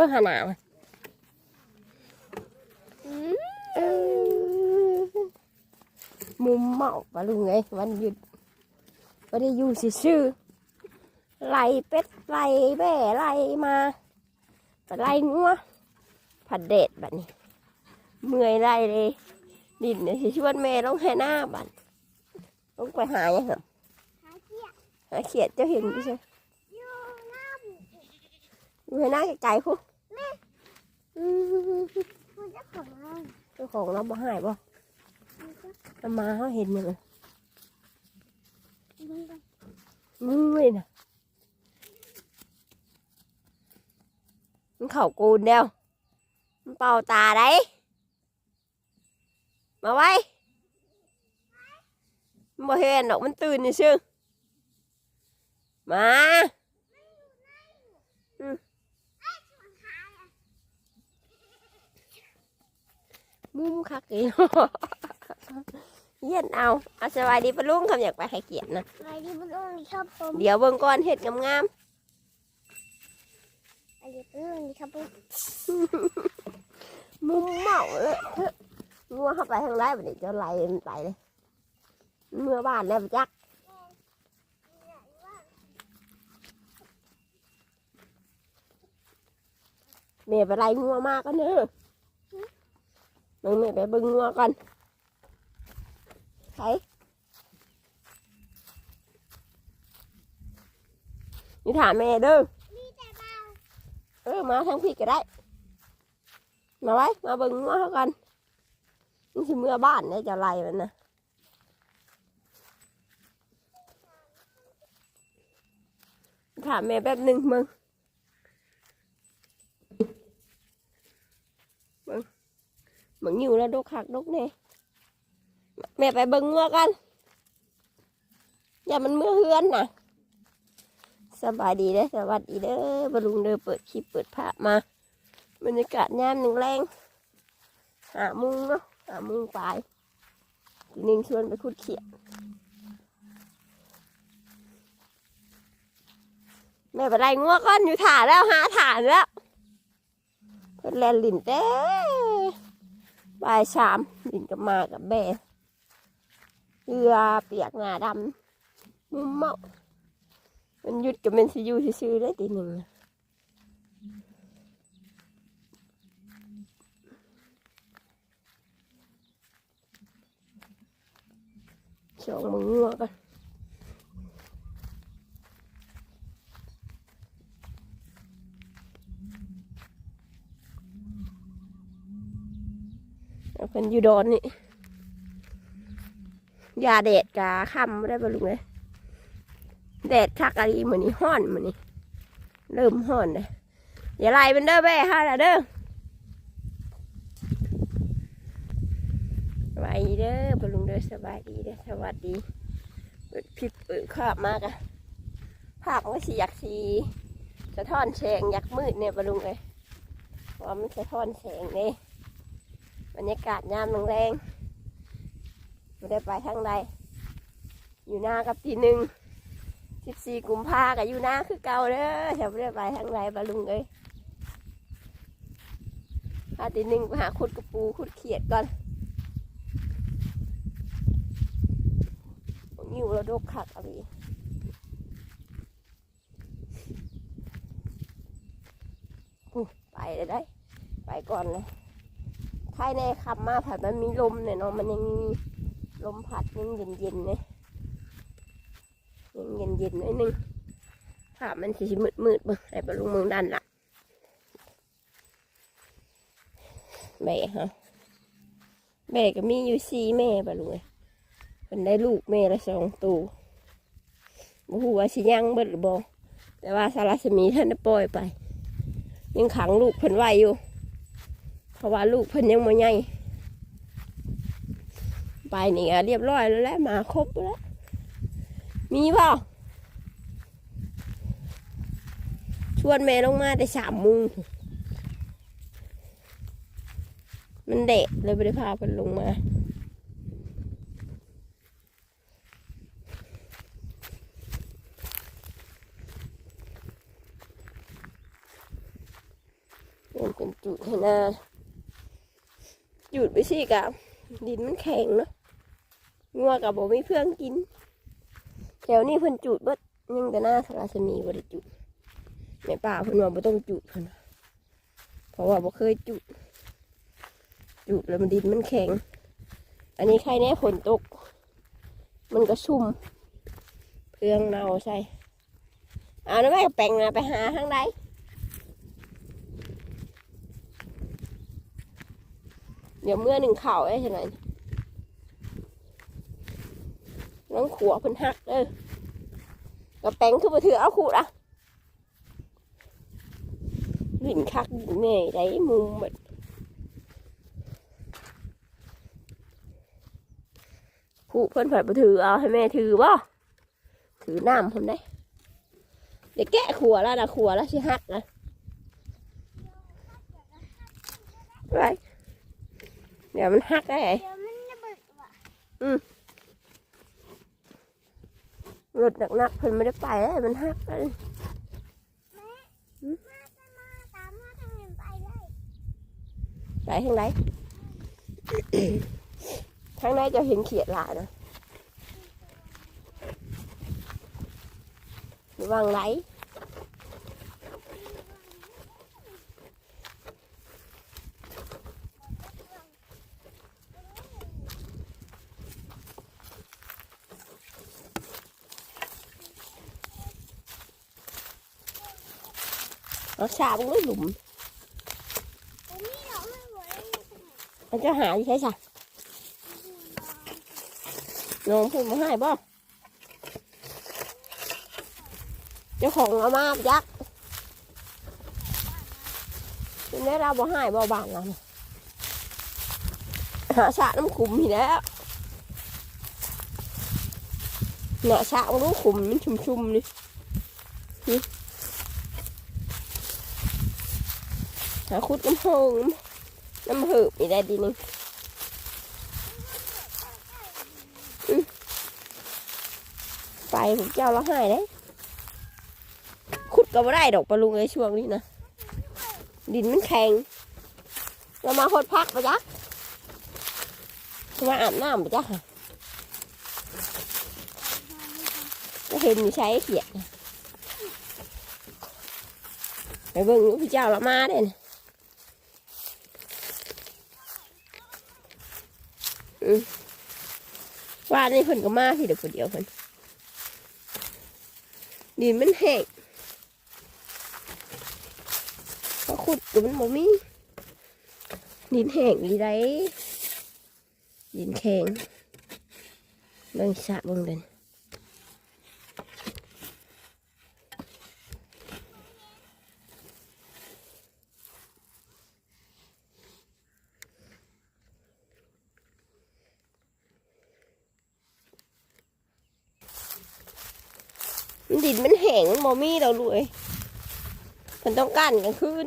บิ่งหาหนาวอะเออมุมเหมาปะลุงไงวันหยุดไม่ได้อยู่ซื่อๆไล่เป็ดไล่แบ่ไล่มาไปไล่งัวผัดเด็ดแบบนี้ เมื่อยไล่เลยดินเนี่ยสิชวนแม่ลงให้หน้าบัดลงไปหายังเหรอหาเที่ยหาเขียดเจะเห็นดิใช่อยู่น้ำอยู่ให้หน้าไกลๆคุอื มคุณเจ้าของเราเจ้าของเราบ่หายบ่คุณเจ้าเอามาเขาเห็นยังไงมึงไปมือเลยนะมันเข่ากูนเดียวมันเป่าตาได้มาไว้มันบ่เห็นดอกมันตื่นนี่ชื่อมา มุมคักอีเยี่ยนเอาเอาสบายดีปะลุงคำอยากไปให้เกียรตินะไปที่บุญองค์ครับผมเดี๋ยวเบิ่งก่อนเห็ดงามไปที่บุญองค์ครับผมๆมุมเหมาเลยเถอะงัวเข้าไปทางไรแบบนี้จะไหลมันไปเลยเมื่อบ้านแล้วจักแม่ไปไล่งัวมากกันเนอะ มึงแม่ไปเบิ่งงัวก่อนไถนี่ถามแม่เด้อเออมาทั้งพี่ก็ได้ มาไว้ มาเบิ่งงัวเขากันนี่คือเมื่อบ้านเนี่ยจะไล่มันนะถามแม่แป๊บหนึ่งมึงมึง มึงอยู่แล้วดกขักดกเน่แม่ไปเบิ่งงัวกัน อย่ามันเมื่อเฮือนนะสบายดีเด้อสวัสดีเด้อบรุงเด้อเปิดคลิปเปิดภาพมาบรรยากาศยามหนึ่งแรงหามุงเนาะหามุงปลายทีหนึงชวนไปขุดเขียดแม่ไปไล่งัวก้อนอยู่ถ่าแล้วหาถ่านแล้วเพิ่นแลนลินเต้ บ่ายสามดินกับมากับแบเรือเปียกหนาดำมุมเมา มันหยุดกับมันซิยู่ซื่อได้ตีหนึ่งน่ะสองมือกัน เป็นอยู่ดอนนี่ยาแดดกาค่ำไม่ได้บรรลุงเลยแดดคักอะไรเหมือนนี่ห้อนเหมือนนี่เริ่มห้อนเลยอย่าไล่เป็นเด้อแม่ฮะเด้อสบายดีเด้อบรรลุงเด้อสบายดีเด้อสวัสดีเปิดพิบเปิดข้าบมากอะภาพมันก็สีอยากสีสะท้อนแสงอยากมืดเนี่ยบรรลุเลยเพราะว่ามันสะท้อนแสงเนี่ย รรยากาศยามแรงๆไม่ได้ไปทางใด อยู่หน้ากับทีหนึ่งสิบสี่กุมภากับอยู่หน้าคือเก่าเด้อแถวเรียไปทางไรบาลุงเลยพาตีหนึ่งไปหาขุดกระปูขุดเขียดก่อนอยู่แล้วดกขักอะไรไปเลยได้ ไปก่อนเลย ภายในขับมาผัดมันมีลมเนี่ยเนาะมันยังมีลมพัดยังเย็นๆเนี่ยยังเย็นเย็นๆน่อยหนึงภาพมันสีมืดมืดๆบิ่งไอ้บลลูนเมืองด้านหละแม่ฮะแม่ก็มีอยู่สี่แม่บอลลูนเอ้ยเป็นได้ลูกแม่ละสองตัวบ่ฮู้ว่าสิยังเบิดหรือบ่แต่ว่าสารสมีท่านได้ปล่อยไป ยังขังลูกเพิ่นไว้อยู่ เพราะว่าลูกเพิ่นยังบ่ใหญ่ไปนี่ก็เรียบร้อยแล้วแหละมาครบแล้ว มีเปล่าชวนแม่ลงมาแต่สามมุงมันเด็กเลยไม่ได้พาเพิ่นลงมาเป็นเป็นจุดให้หน้า จุดไปสิกะดินมันแข็งเนาะงัวกับบ่มีเพื่องกิน แถวนี้เพิ่นจุดบดยังแต่หน้าสารสนีบ่ได้จุดแม่ป่าเพิ่นว่าบ่ต้องจุดเพิ่นเพราะว่าบ่เคยจุด จุดแล้วมันดินมันแข็ง อันนี้ใครแน่ฝนตก มันก็ชุ่มเพื่องเน่าใช่เอาแล้วแม่แปลงนะไปหาทางใด เดี๋ยวเมื่อหนึ่งเข่าได้ใช่ไหมน้องขัวเพิ่นหักเด้อก็แปลงคือมาถือเอาขูดอะลิ่นคักลิ่นแม่ได้มุมแบบผู้เพิ่นผัดมาถือเอาให้แม่ถือบ่ถือน้ำผมได้เดี๋ยวแกะขัวแล้วนะขัวแล้วสิหักนะไร เดี๋ยวมันหักได้ไงเดี๋ยวมันระเบิดว่ะรถหนักๆเพิ่นไม่ได้ไปแล้วมันหักเลยมาจะมาตามมาทางนี้ไปเลยไปทางไหนทางไหนจะเห็นเขียดหลายนะระวังไหล ชาบุ้งเลยหลุมแต่นี่เราไม่ไหวแล้วมันจะหาอยู่ใช่ไหมน้องพูดมาให้บ่เจ้าของเอามายักษ์ทีนี้เราบ่ให้บ่บางเราหาสระน้ำขุมนี่แหล้วเนี่ยสระมันรู้ขุมมันชุ่มๆนี่ หาคุดน้ำหงน้ำหืบนี่ได้ดีนึงไปผมเจ้าเราให้ได้ขุดก็ไม่ได้ดอกปลาลุงในช่วงนี้นะดินมันแข็งเรามาหดพักปะจ๊ะมาอาบน้ำปะจ๊ะก็เห็นมีใช้เขียดไปเบิ่งพี่เจ้าเรามาเด่นอื ว่านี่เพิ่นก็มาพี่เดี๋ยวคนเดียวเพิ่นดินมันแห้งพอขุดก็มันบ่มีดินแห้งดีได้ดินแข็งเบิ่งสะเบิ่งเดินดินมันแห้งมัน บ่มีเราเลยมันต้องกั้นกลางคืน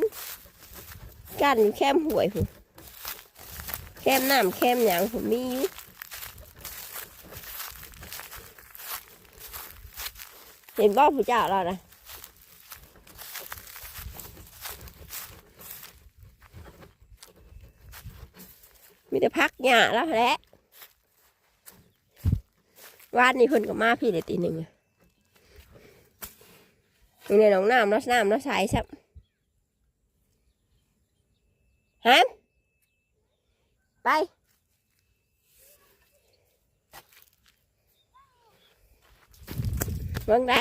กั้นอยู่แคมห่วยผมแคมน้ำแคมหยังผมมีอยู่เห็นบ่ผู้เจ้าเรานะมีแต่พักหญ้าแล้วแหละวานนี้เพิ่นก็มาพี่เดี๋ยวตีหนึ่งอะ นี่ในหนองน้ำเนาะน้ำเนาะใสซับฮะไปเบิ่งไหน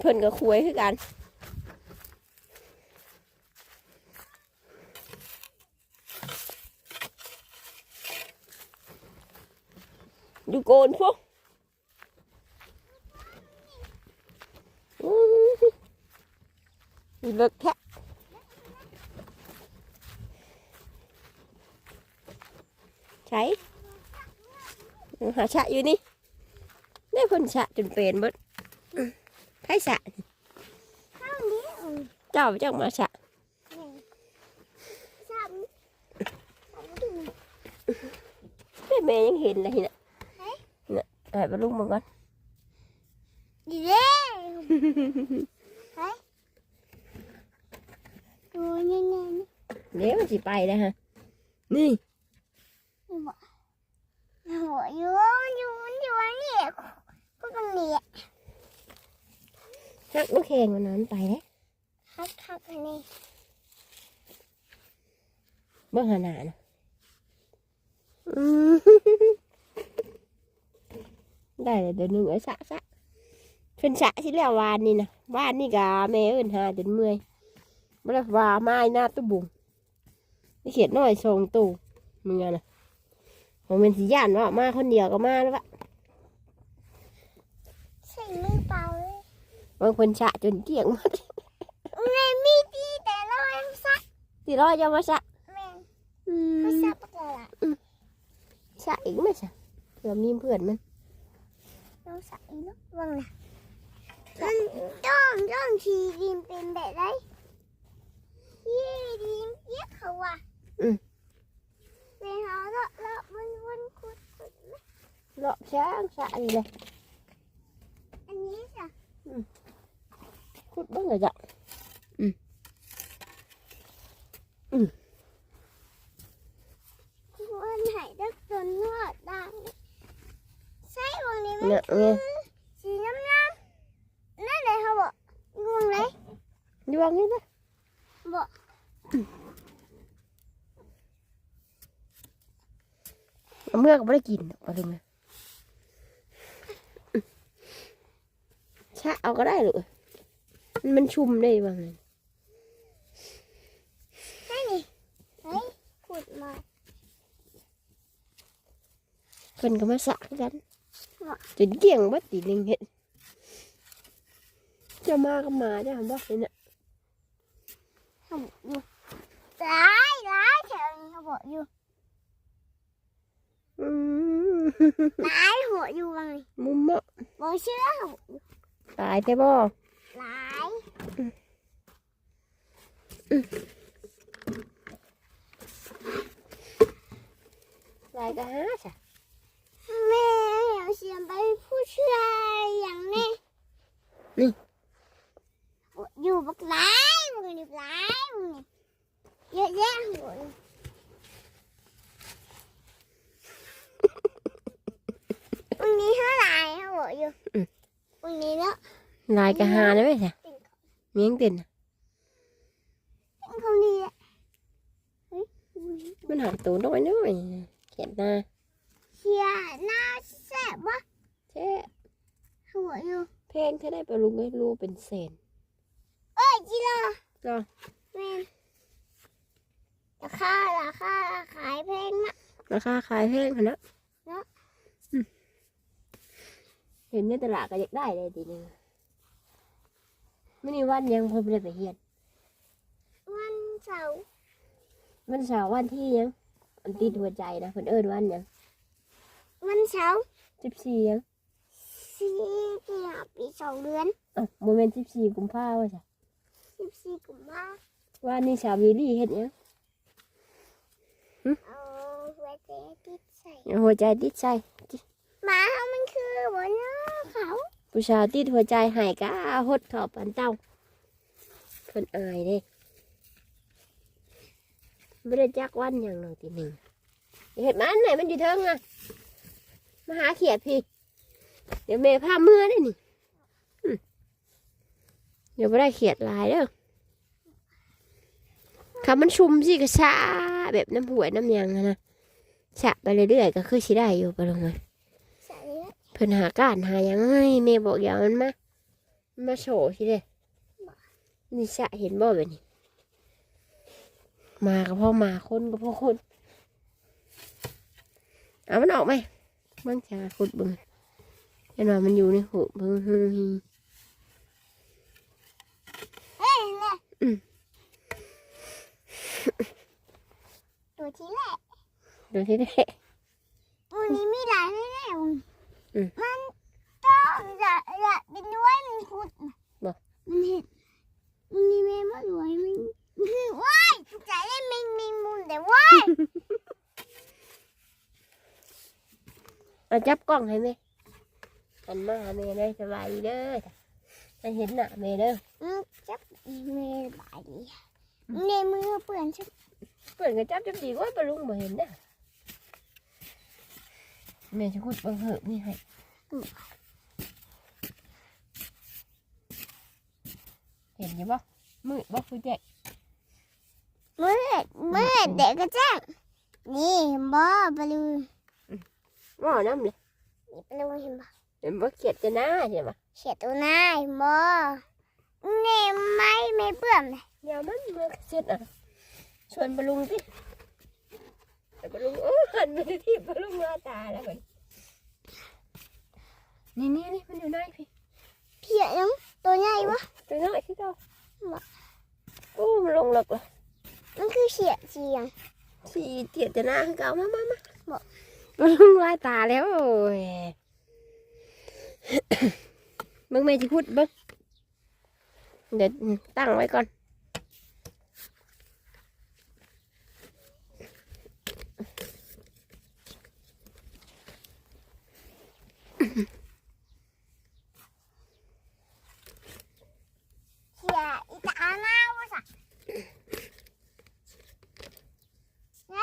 เพิ่นก็คุยคือกันอยู่โกนพวกอื้อ อยู่เลิกแท้ใช่หาชะอยู่นี่ได้คนชะจนเป็นเบิดอื้อไพ่ชะข้างนี้อืมเจ้าเจ้ามาชะซ้ำซ้ำดูแม่แม่ยังเห็นเลยนะเนี่ยไอ้บรรลุมาก่อนดีเด้ ดูยังไงนี่เดี๋ยวมันสิไปแล้วฮะ นี่นี่บอกหัวอยู่อยู่อยู่นี่ก็ตรงนี้ฮักลูกแข่งมันนั้นไปแล้วคักคักอันนี้เบิ่งหาหนานะอืมได้เลยเดี๋ยวหนึงไอ้สะสะเพิ่นสะที่แล้ววานนี่นะวานนี่กะแม่เอิ้นหาจนเมื่อย บ่ได้ว่าไม้หน้าตู้บุงนี่เขียนน้อยทรงตู้มึงอะนะผมเป็นสิย่านว่ามาคนเดียวก็มาแล้ววะใส่มือเปล่าเลยบางคนสะจนเกลี้ยงหมดไงมีดีแต่เราเองซักสิร้อยจะมาสะแม่งอืเขามซักปะละสะอีกไหมสะเผื่อมีเพื่อนมันเราใส่เนาะว่างนะมันต้องต้องทีดินเป็นแบบไร ยี่ดินเยี่ยเขาว่ะเป็นเขาแล้วแล้วมันวนคุดคุดเลาะช้างสะนี่เลยอันนี้จ้ะขุดเบ้างเลยจ้ะวันไหนดักจนนวดดังใช่วันนี้มันเนี่ยคืเนี่อยสีน้ำน้ำนั่นเลยเขาบอกงวงเลยยวงนี่นะบอกเอาเมื่อก็ไม่ได้กินเอาเลยนะชะเอาก็ได้ลูกมันมันชุ่มได้บ้างเลยให้นี่เฮ้ยขุดมาเพิ่นก็มาสะคือกันจนเกี่ยงบัดตีลิงเห็นเจะมาก็มาได้ทำบ่เนี่ย เขาบอกอยู่ร้ายร้ายแถวนี้เขาบอกอยู่อืมร้ายหัวอยู่วังนี่มุมเมาะบอกเชื่อเขาบอกอยู่ตายแต่บ่ร้ายตายก็หาจ้ะแม่เอาเสียงไปผู้ชายอย่างนี้นี่อยู่บักร้าย มึงนี่ร้ายมึงนี่เยอะแยะหัวอยู่มึงนี่เท่าไหร่เขาบอกอยู่มึงนี่เนาะลายก็หาได้ไหมจ้ะติ่งเมียงเต็นเขาเขานี่แหละมันหายตัวน้อยน้อยเขียนหน้าเชียร์หน้าแซ่บวะแช่เขาบอกอยู่แพลงแค่ได้ไปลาลุงให้รู้เป็นแสนเอ้ยจิโร่ก็แม่นราคาราคาขายแพงนะราคาขายแพงขนาดเนอะอืมเห็นในตลาดก็อยากได้เลยทีนึงไม่มีวันยังเพิ่มเลยไปเฮียนวันเสาร์มันเสาร์วันที่ยังอันติดหัวใจนะเพิ่นเอิ้นวันยังวันเสาร์สิบสี่ยังสี่ที่หาปีสองเดือนอะโมเมนต์สิบสี่กุมภาพันธ์ว่าจ้ะ สิบสี่กุมภาวันนี้สาววิลลี่เฮ็ดหยังเอาหัวใจติดใส่หัวใจติดใจหมาเขามันคือบนหน้าเขาผู้ชายติดหัวใจใหายก้าหดเขอบปันเต้าเพิ่นอายเด้ไม่ได้จักวันหยังหนึ่งทีหนึ่งเห็ดมันไหนมันอยู่เทิงอะมาหาเขียดพี่ เดี๋ยวแม่พาเมื่อได้นี่อืมเดี๋ยวไม่ได้เขียดหลายเด้อคำมันชุมสิก็ชาแบบน้ำหวยน้ำหยังอะนะชะไปเรื่อยๆก็คือสิได้อยู่ไปลงมาใส่แล้วเพิ่นหาการหาหยังไงแม่บอกอย่างมันมามันมาโชว์สิเด้นี่ชะเห็นบ่แบบนี้ มาก็พ่อมาคนก็พ่อคนเอามันออกไหมเบิ่งชาคุดเบิ่งเห็นว่ามันอยู่ในหูเบิ่งฮึฮี เฮ้ย เลยอืมตัวที่แรกดูที่ได้วันนี้มีหลายแน่ๆมึงอืมมันต้องจะจะเป็นด้วยมันขุดน่ะบ่มันเห็นมันนี่แม่มาด้วยมันคือว้ายใจได้มิงมิงมุนแต่ว้ายเอาจับกล้องให้แม่หันมาหาแม่ได้สบายดีเด้อ ให้เห็นหน้าแม่เด้ออืมจับอีเมลบายดีในมือเปื่อนชักเปิดกระจับจับดีกว่าปลาลุงบ่เห็นนะแม่จะขุดเบังเหิบนี่ให้เห็นอยังบ่มืดบ่คือแจ๊กมืดมืดเด็กก็แจ้งนี่เห็นบ่ปลาลูว่าน้ำเลยนี่ปลาลูเห็นบ่เห็นบ่เขียดจะหน้าใช่ไหม เขียดตัวหน้าเห็นบ่นี่ไม่ไม่เปื่อนเลยเดี๋ยวมันเมื่อเสร็จอะชวนปลาลุงสิแต่ปลาลุงโอ้หันไปที่ปลาลุงมาตาแล้วมันนี่นี่นี่มันอยู่ไหนพี่เขียดยังตัวใหญ่วะตัวน้อยที่เราบ่โอ้มันลงหลักเลยมันคือเขียดเสียงสีเตียดจะหน้าคือเก่ามามามาบ่ปลาลุงลายตาแล้วโอ้ย เบิ่งแม่จะพูดเบิ่งเดี๋ยวตั้งไว้ก่อนเขียดอีตาหน้าวะสักไง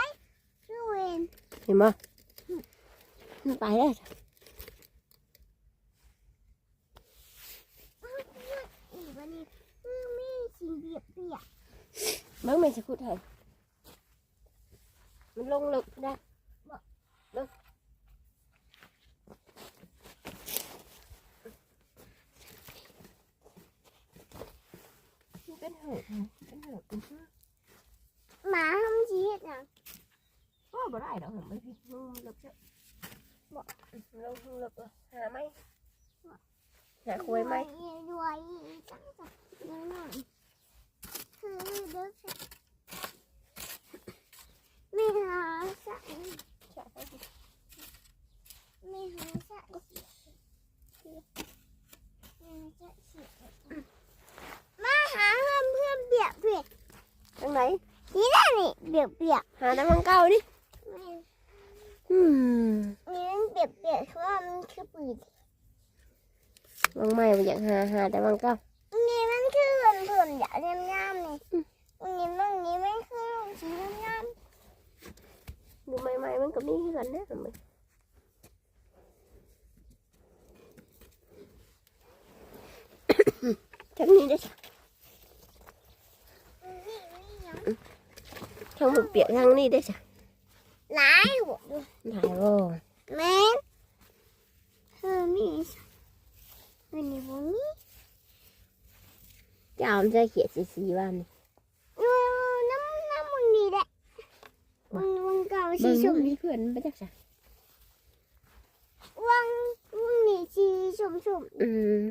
คือเวนเห็นบ่มันไปแล้วจ้ะ อีกวันนี้คือมีสีเปียกเปียก เบิ่งแม่จะพูดให้มันลงลึกได้เบิ่งมันเป็นเหือบเป็นเหือบเป็นเหือบหมาทำชีสยังโอ้บ่ได้ดอกเห็นไหมพี่มึงลึกเจ้าบ่ลงลึกเลยหาไหมหาคุยไหมรวยจังจังยังไง คือเด็กไม่หาสักไม่หาสักมาหาเพื่อนเพื่อนเบียกเบียกทางไหนนี่แหละนี่เบียกเบียกหาน้ำมันเก่าดิอืมนี่มันเบียกเบียกเพราะมันคือปืนบางไม่บ่อยากหาหาแต่บางเก่า นี่มันคือเพื่อนเพื่อนอยากเล่นน้ำนี่นี่มันนี่มันคือสีน้ำ ดูใหม่ๆมันก็มีคือกันนะมันทางนี้ได้จ้ะทางบุเปียกทางนี้ได้ มันมันเก่าสีเบิ่งชดูมมีเพื่อนไปจักจ้ะวังวังนี่สีชมชมอืม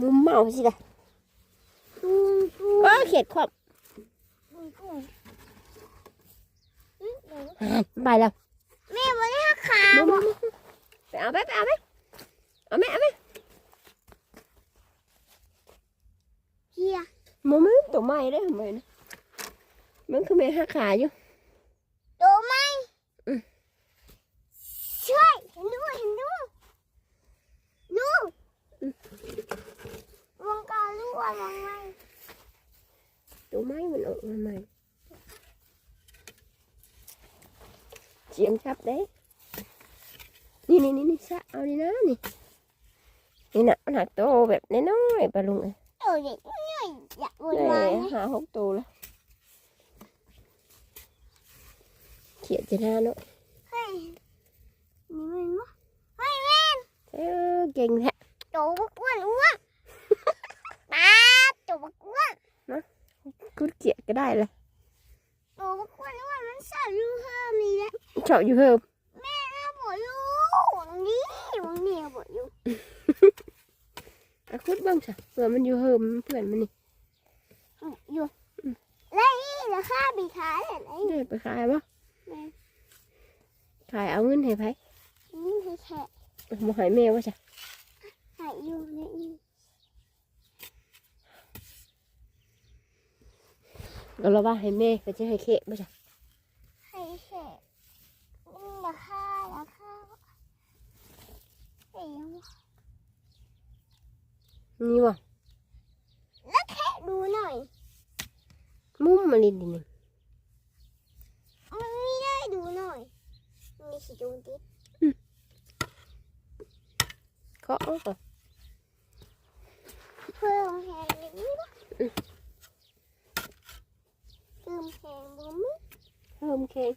มุมเมาสิจ้ะปูปูก็เขียนความปูปูอืมเดี๋ยวไปแล้วแม่วันนี้หักขามาบ่มามาไปเอาไปไปเอาไปเอาไหมเอาไหม เฮีย มามึง ตัวใหม่ได้ทำไมนะมันคือแม่หักขาอยู่โตไหมอืมช่วยเห็นดูเห็นดูดูวงการลูกอะไรไหมตัวไม้มันออกมาใหม่เจียมชับเด้นี่นี่นี่นี่ซะเอานี่นะนี่นี่นะมันหักโตแบบน้อยๆปลาลุงเอ้ยเออเด็กน้ อยอยากวุ่นได้วายนะหาหกตัวแล้วเขียนจะหน้าเนาะเฮ้ยนี่มันวะเฮ้ยแม่นเออเก่งแท้โตบักอ้วนอ้วนป้าบโตบักอ้วนกุดเกียดก็ได้เลยโตบักอ้วนอ้วนมันสั่นอยู่เพิ่มนี่แหละชอบอยู่เพิ่มแม่บอกอยู่วังนี้วังนี้บอกอยู่อะคุดเบ้างจ้ะเผื่อมันอยู่เพิ่มเพื่อนมันนี่ อยู่แล้วนี่ราคาบีขายอะไรได้ไปขายปะแม่ขายเอาเงินให้ไผนี่คือแค่บ่ใหายแม่ว่าจ้ะขายอยู่เนี่ยอยู่ก็เราว่าให้แม่ก็จะให้เค้กว่าจ้ะให้แค่นี่ราคาราคาเอ้ยยังนี่ว่ะ มาลินดิหนึ่งมันไม่ได้ดูหน่อยมีสีดูดิเคาะเอาก่อนเพิ่มแพงอย่างนี้ปะเพิ่มแพงบุ้มเพิ่มเค้ก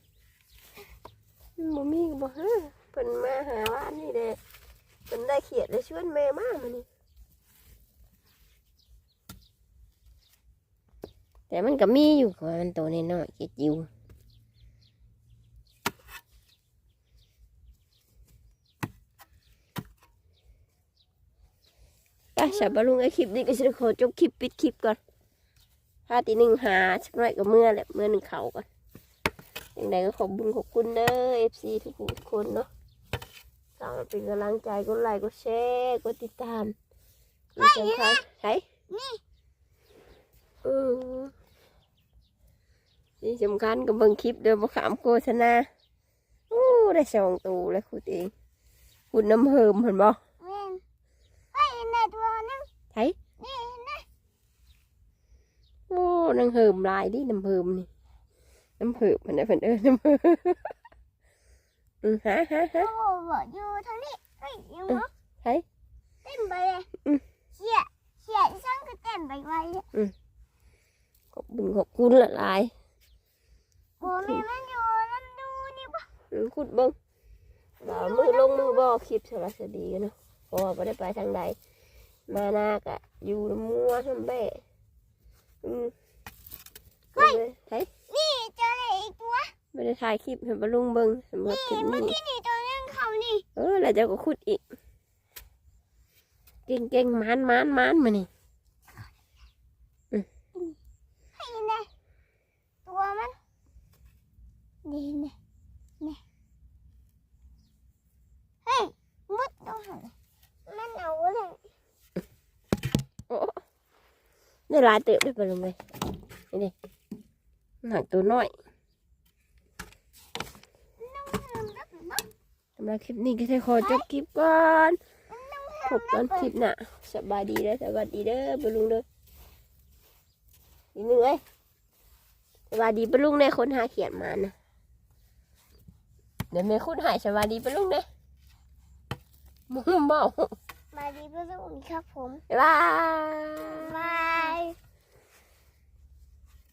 บ่มีก็บ่ฮะเพิ่นมาหาบ้านนี่เด้เพิ่นได้เขียดได้ชวนแม่มามานี่ แต่มันก็มีอยู่ก็มันโตน้อยๆเจ็ดอยู่ไปสับปะลุงไอ้คลิปนี้ก็จะขอจบคลิปปิดคลิปก่อนถ้าตีหนึ่งหาสักหน่อยก็เมื่อแหละเมื่อหนึ่งเขาก่อนอย่างไรก็ขอบบุญขอบคุณเด้อเอฟซีทุกคนเนาะสามารถเป็นกำลังใจกดไลค์กดแชร์กดติดตามที่สำคัญใช่นี่ เออที่สำคัญก็เบิ่งคลิปเดิมมาขามโฆษณาโอ้ได้สองตูแล้วคุณเองคุณน้ำเหิมเห็นบ่แม่นไอ้ในตัวนึงใช่นี่นะโอ้น้ำเหิมลายดิน้ำเหิมนี่น้ำเหิมมันได้เพิ่นเออน้ำเหิมอือฮะฮะฮะโอ้บอกอยู่ทางนี้เฮ้ยยังเหรอใช่เต็มไปเลยอืมเชี่ยเชี่ยช่างก็เต็มไปไว้เลยขอ บคุณขอบคุณละลายโอ้แม่มันอยู่นั่นดูนี่ปะอืมคุดเบิ้งบ่ามือลงมือบ่คลิปสารสดีกันเนาะเพราะว่าไม่ได้ไปทางใด มานากะอยู่น้ำมัวน้ำแบ่อืมเฮ้ยใช่นี่เจอเลยอีกตัวไม่ได้ถ่ายคลิปให้บรรลุงเบิ้งสำหรับคลิปเมื่อนี้กี้นี่ตัวนึงเขานี่เออแล้วเจะก็ขุดอีก เก่งเก่งๆมันมันมันมานี่ ให้ นะตัวมันนี่นะนี่เฮ้ยมุดตรงหันมันเอาเลยโอ้ได้หลายเติบได้บรรลุงเลยนี่ดิหนักตัวน้อยน้องเพิ่มรับน้องสำหรับคลิปนี้ก็จะขอจบคลิปก่อนน้องพบกันคลิปหน้าสบายดีเด้อสวัสดีเด้อบรรลุงเด้ออีกหนึ่งเอ้ยส วัสดีบรรลุงในคนหาเขียนมานะเดี๋ยวแม่คุณหายสวัสดีบรรลุงเด้อมุมเมามาดีเพื่อนครับผมบ๊ายบายบาย